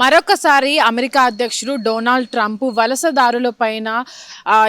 మరొకసారి అమెరికా అధ్యక్షుడు Donald Trump వలసదారుల పైన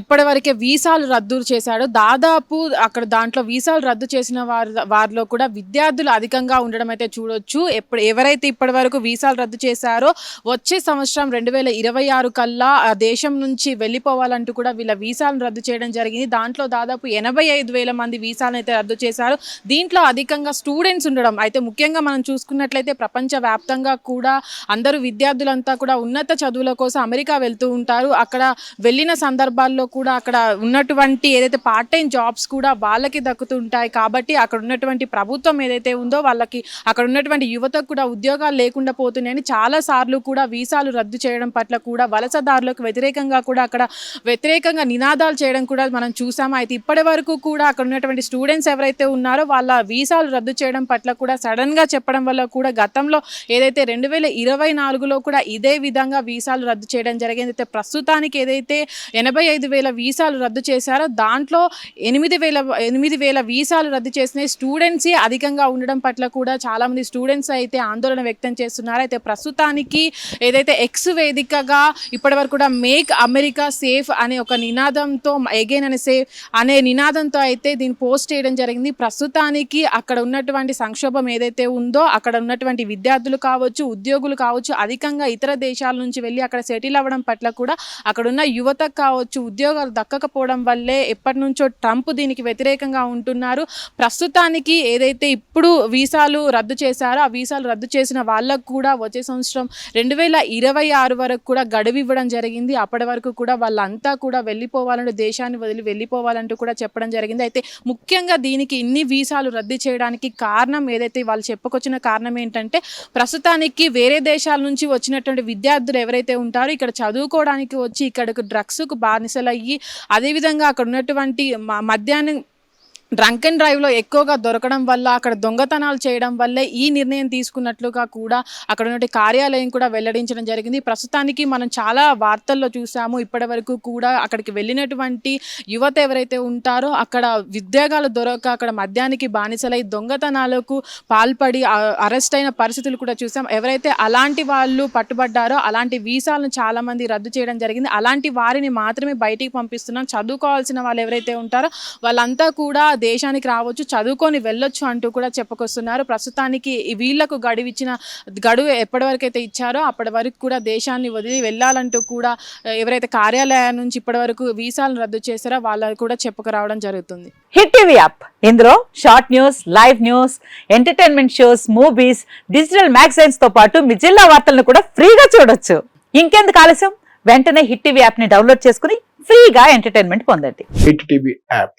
ఇప్పటివరకే వీసాలు రద్దు చేశాడు. దాదాపు అక్కడ దాంట్లో వీసాలు రద్దు చేసిన వారి వారిలో కూడా విద్యార్థులు అధికంగా ఉండడం అయితే చూడొచ్చు. ఎప్పుడు ఎవరైతే ఇప్పటివరకు వీసాలు రద్దు చేశారో వచ్చే సంవత్సరం రెండు వేల ఇరవై ఆరు కల్లా ఆ దేశం నుంచి వెళ్ళిపోవాలంటూ కూడా వీళ్ళ వీసాలను రద్దు చేయడం జరిగింది. దాంట్లో దాదాపు ఎనభై ఐదు వేల మంది వీసాలను అయితే రద్దు చేశారు. దీంట్లో అధికంగా స్టూడెంట్స్ ఉండడం అయితే ముఖ్యంగా మనం చూసుకున్నట్లయితే ప్రపంచవ్యాప్తంగా కూడా అందరూ విద్యార్థులంతా కూడా ఉన్నత చదువుల కోసం అమెరికా వెళ్తూ ఉంటారు. అక్కడ వెళ్ళిన సందర్భాల్లో కూడా అక్కడ ఉన్నటువంటి ఏదైతే పార్ట్ టైం జాబ్స్ కూడా వాళ్ళకి దక్కుతుంటాయి కాబట్టి అక్కడ ఉన్నటువంటి ప్రభుత్వం ఏదైతే ఉందో వాళ్ళకి అక్కడ ఉన్నటువంటి యువతకు కూడా ఉద్యోగాలు లేకుండా పోతున్నాయని చాలా సార్లు కూడా వీసాలు రద్దు చేయడం పట్ల కూడా వలసదారులకు వ్యతిరేకంగా కూడా అక్కడ వ్యతిరేకంగా నినాదాలు చేయడం కూడా మనం చూసాము అయితే ఇప్పటి వరకు కూడా అక్కడ ఉన్నటువంటి స్టూడెంట్స్ ఎవరైతే ఉన్నారో వాళ్ళ వీసాలు రద్దు చేయడం పట్ల కూడా సడన్గా చెప్పడం వల్ల కూడా గతంలో ఏదైతే రెండు వేల ఇరవై నాలుగులో కూడా ఇదే విధంగా వీసాలు రద్దు చేయడం జరిగింది. అయితే ప్రస్తుతానికి ఏదైతే ఎనభై ఐదు వేల వీసాలు రద్దు చేశారో దాంట్లో ఎనిమిది వేల ఎనిమిది వేల వీసాలు రద్దు చేసిన స్టూడెంట్స్ అధికంగా ఉండడం పట్ల కూడా చాలామంది స్టూడెంట్స్ అయితే ఆందోళన వ్యక్తం చేస్తున్నారు. అయితే ప్రస్తుతానికి ఏదైతే ఎక్స్ వేదికగా ఇప్పటివరకు కూడా మేక్ అమెరికా సేఫ్ అనే ఒక నినాదంతో ఎగైన్ అనే సేఫ్ అనే నినాదంతో అయితే దీన్ని పోస్ట్ చేయడం జరిగింది. ప్రస్తుతానికి అక్కడ ఉన్నటువంటి సంక్షోభం ఏదైతే ఉందో అక్కడ ఉన్నటువంటి విద్యార్థులు కావచ్చు ఉద్యోగులు కావచ్చు అధికంగా ఇతర దేశాల నుంచి వెళ్ళి అక్కడ సెటిల్ అవ్వడం పట్ల కూడా అక్కడ ఉన్న కావచ్చు ఉద్యోగాలు దక్కకపోవడం వల్లే ఎప్పటి నుంచో ట్రంప్ దీనికి వ్యతిరేకంగా ఉంటున్నారు. ప్రస్తుతానికి ఏదైతే ఇప్పుడు వీసాలు రద్దు చేశారో ఆ వీసాలు రద్దు చేసిన వాళ్ళకు కూడా వచ్చే సంవత్సరం రెండు వేల ఇరవై ఆరు వరకు కూడా గడువు ఇవ్వడం జరిగింది. అప్పటి వరకు కూడా వాళ్ళంతా కూడా వెళ్ళిపోవాలంటూ దేశాన్ని వదిలి వెళ్ళిపోవాలంటూ కూడా చెప్పడం జరిగింది. అయితే ముఖ్యంగా దీనికి ఇన్ని వీసాలు రద్దు చేయడానికి కారణం ఏదైతే వాళ్ళు చెప్పుకొచ్చిన కారణం ఏంటంటే ప్రస్తుతానికి వేరే దేశాల నుంచి నుంచి వచ్చినటువంటి విద్యార్థులు ఎవరైతే ఉంటారో ఇక్కడ చదువుకోవడానికి వచ్చి ఇక్కడకు డ్రగ్స్కు బానిసలయ్యి అదేవిధంగా అక్కడ ఉన్నటువంటి మ- మద్యాన్ని డ్రంక్ అండ్ డ్రైవ్లో ఎక్కువగా దొరకడం వల్ల అక్కడ దొంగతనాలు చేయడం వల్లే ఈ నిర్ణయం తీసుకున్నట్లుగా కూడా అక్కడ ఉన్నటువంటి కార్యాలయం కూడా వెల్లడించడం జరిగింది. ప్రస్తుతానికి మనం చాలా వార్తల్లో చూసాము. ఇప్పటి వరకు కూడా అక్కడికి వెళ్ళినటువంటి యువత ఎవరైతే ఉంటారో అక్కడ ఉద్యోగాలు దొరక అక్కడ మద్యానికి బానిసలై దొంగతనాలకు పాల్పడి అరెస్ట్ అయిన పరిస్థితులు కూడా చూసాం. ఎవరైతే అలాంటి వాళ్ళు పట్టుబడ్డారో అలాంటి వీసాలను చాలామంది రద్దు చేయడం జరిగింది. అలాంటి వారిని మాత్రమే బయటికి పంపిస్తున్నాం. చదువుకోవాల్సిన వాళ్ళు ఎవరైతే ఉంటారో వాళ్ళంతా కూడా దేశానికి రావచ్చు చదువుకొని వెళ్ళొచ్చు అంటూ కూడా చెప్పుకొస్తున్నారు. ప్రస్తుతానికి వీళ్ళకు గడువు ఇచ్చిన గడువు ఎప్పటి వరకు అయితే ఇచ్చారో అప్పటి వరకు కూడా దేశాన్ని వదిలి వెళ్ళాలంటూ కూడా ఎవరైతే కార్యాలయం నుంచి ఇప్పటి వరకు వీసాలను రద్దు చేశారో వాళ్ళకు కూడా చెప్పుకురావడం జరుగుతుంది. Hit TV app. ఇందులో short news live news entertainment shows movies digital మ్యాగజైన్స్తో పాటు మీ జిల్లా వార్తలను కూడా ఫ్రీగా చూడొచ్చు. ఇంకెందుకు ఆలస్యం? వెంటనే హిట్ టీవీ యాప్ని డౌన్లోడ్ చేసుకుని ఫ్రీగా ఎంటర్టైన్మెంట్ పొందండి. Hit TV app.